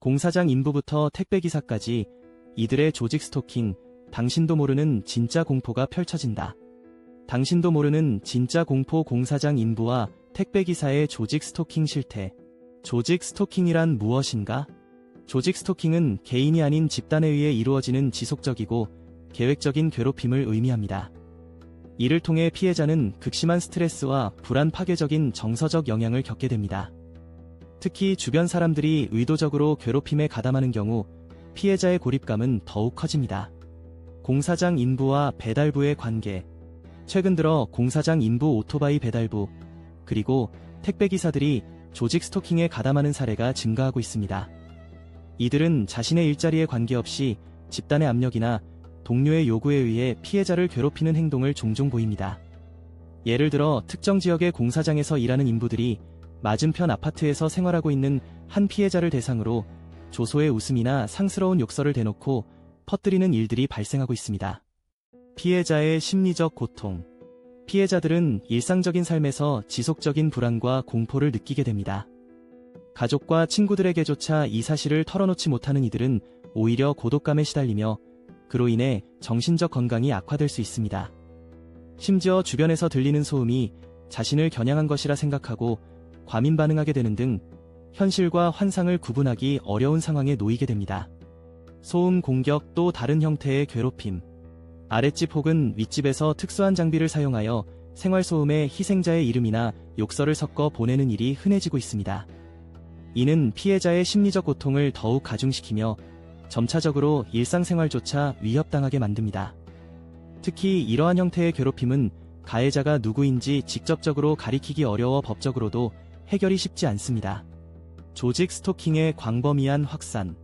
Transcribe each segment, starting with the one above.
공사장 인부부터 택배기사까지 이들의 조직 스토킹, 당신도 모르는 진짜 공포가 펼쳐진다. 당신도 모르는 진짜 공포 공사장 인부와 택배기사의 조직 스토킹 실태. 조직 스토킹이란 무엇인가? 조직 스토킹은 개인이 아닌 집단에 의해 이루어지는 지속적이고 계획적인 괴롭힘을 의미합니다. 이를 통해 피해자는 극심한 스트레스와 불안 파괴적인 정서적 영향을 겪게 됩니다. 특히 주변 사람들이 의도적으로 괴롭힘에 가담하는 경우 피해자의 고립감은 더욱 커집니다. 공사장 인부와 배달부의 관계. 최근 들어 공사장 인부 오토바이 배달부, 그리고 택배기사들이 조직 스토킹에 가담하는 사례가 증가하고 있습니다. 이들은 자신의 일자리에 관계없이 집단의 압력이나 동료의 요구에 의해 피해자를 괴롭히는 행동을 종종 보입니다. 예를 들어 특정 지역의 공사장에서 일하는 인부들이 맞은편 아파트에서 생활하고 있는 한 피해자를 대상으로 조소의 웃음이나 상스러운 욕설을 대놓고 퍼뜨리는 일들이 발생하고 있습니다. 피해자의 심리적 고통. 피해자들은 일상적인 삶에서 지속적인 불안과 공포를 느끼게 됩니다. 가족과 친구들에게조차 이 사실을 털어놓지 못하는 이들은 오히려 고독감에 시달리며 그로 인해 정신적 건강이 악화될 수 있습니다. 심지어 주변에서 들리는 소음이 자신을 겨냥한 것이라 생각하고 과민 반응하게 되는 등 현실과 환상을 구분하기 어려운 상황에 놓이게 됩니다. 소음 공격 또 다른 형태의 괴롭힘. 아랫집 혹은 윗집에서 특수한 장비를 사용하여 생활소음에 희생자의 이름이나 욕설을 섞어 보내는 일이 흔해지고 있습니다. 이는 피해자의 심리적 고통을 더욱 가중시키며 점차적으로 일상생활조차 위협당하게 만듭니다. 특히 이러한 형태의 괴롭힘은 가해자가 누구인지 직접적으로 가리키기 어려워 법적으로도 해결이 쉽지 않습니다. 조직 스토킹의 광범위한 확산.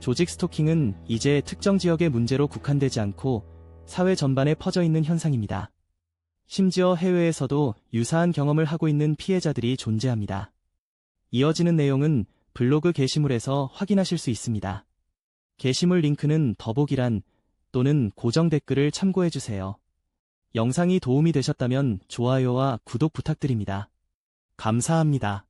조직 스토킹은 이제 특정 지역의 문제로 국한되지 않고 사회 전반에 퍼져 있는 현상입니다. 심지어 해외에서도 유사한 경험을 하고 있는 피해자들이 존재합니다. 이어지는 내용은 블로그 게시물에서 확인하실 수 있습니다. 게시물 링크는 더보기란 또는 고정 댓글을 참고해주세요. 영상이 도움이 되셨다면 좋아요와 구독 부탁드립니다. 감사합니다.